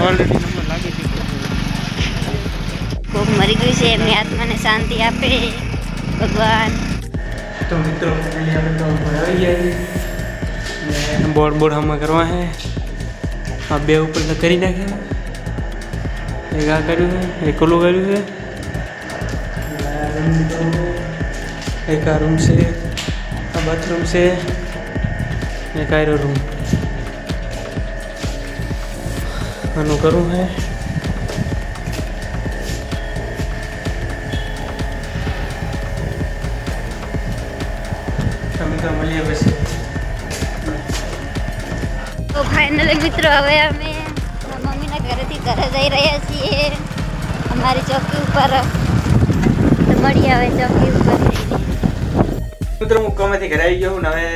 Already number લાગી ચૂક્યો કોક મરી ગયું છે એમની આત્માને શાંતિ આપે ભગવાન. તો મિત્રો ફાઇનલી આપણે તો આવી ગયા ને બોર્ડ બોર્ડ આમાં કરવા હે આ બે ઉપર તો કરી નાખ્યા એક આ કર્યું છે એક ઓલું કર્યું છે. એક આ રૂમ છે આ બાથરૂમ છે એક આયરો રૂમ આનું કરવું છે તો ફાઇનલી મિત્રો હવે અમે મમ્મીના ઘરેથી ઘરે જઈ રહ્યા છીએ. અમારી ચોકી ઉપર મળી હવે ચોકી ઉપર. મિત્રો હું કમેથી ઘરે આવી ગયો હું હવે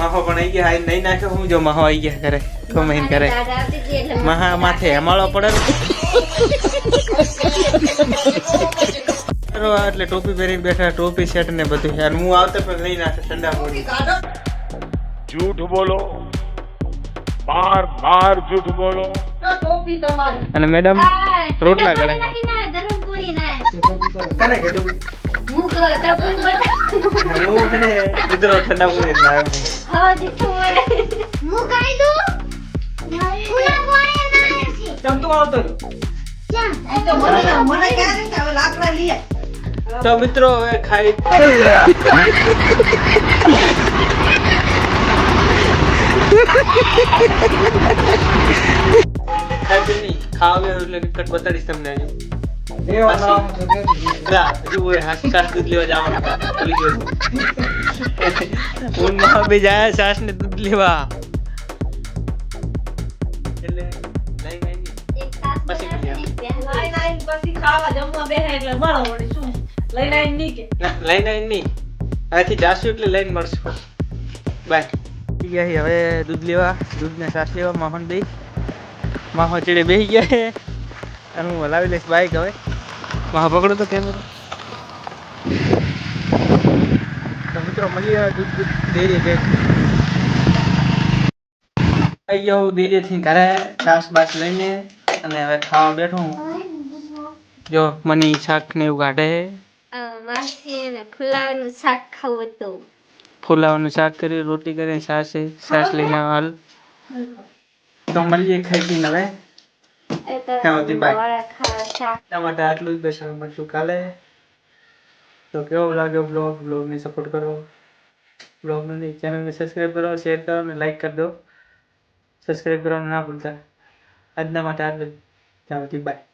માહો પણ આવી ગયા નહીં નાખે હું જો માહો આવી ગયા કરે. કમેન કરે મહા માથે હમાળો પડે એટલે ટોપી પહેરીને બેઠા ટોપી સેટ ને બધું. યાર હું આવતો પણ નહીં નાખે ઠંડા પડી જૂઠ બોલો. બાર બાર જૂઠ બોલો. અને મેડમ રોટલા કરે હું કરતા ઠંડા પૂરી હું કહું તો પૂરી બના. હું છે ને કીધું ઠંડા પાણી જ લાવ્યો. હવે દીઠું મળે. હું ખાઈ દઉં? ઉના પાણી ના છે. ચમચો આવતો રહ્યો. ક્યાં? તો મિત્રો હવે ખાઈ ખાઈ ખાવા એટલે કટ બતાડીશ તમને હજુ હજુ હાથ કાઢ દૂધ લેવા જવાનું ઊનમાં બી જાય સાસ ને દૂધ લેવા. એટલે લઈને ને ના, મળશું. બાય. ગયા હવે દૂધ લેવા. દૂધને સાસ લેવા માહન દઈ માહો ચીડે બેસી ગયા અને હું હલાવી લઈશ બાઈક હવે. માહો પકડો તો કેમેરો તો મિત્રો મળી આવે દૂધ દૂધ ડેરી કે આવી ગયો ડેરીથી ઘરે બાસ લઈને અને હવે ખાવા બેઠો હું. જો મને શાક ને એવું કાઢે ફુલાવાનું શાક ખાવું હતું ફુલાવાનું શાક કરી રોટી કરી સાસે સાસ લઈને હાલ તો મળીએ ખાઈ પીને હવે ટમાટા આટલું જ બેસવા મળશું કાલે. તો કેવો લાગ્યો બ્લોગ બ્લોગને સપોર્ટ કરો. બ્લોગને ચેનલને સબસ્ક્રાઈબ કરો શેર કરો અને લાઈક કરી દો. સબસ્ક્રાઈબ કરવાનું ના ભૂલતા. આજના માટે આટલું જ. બાય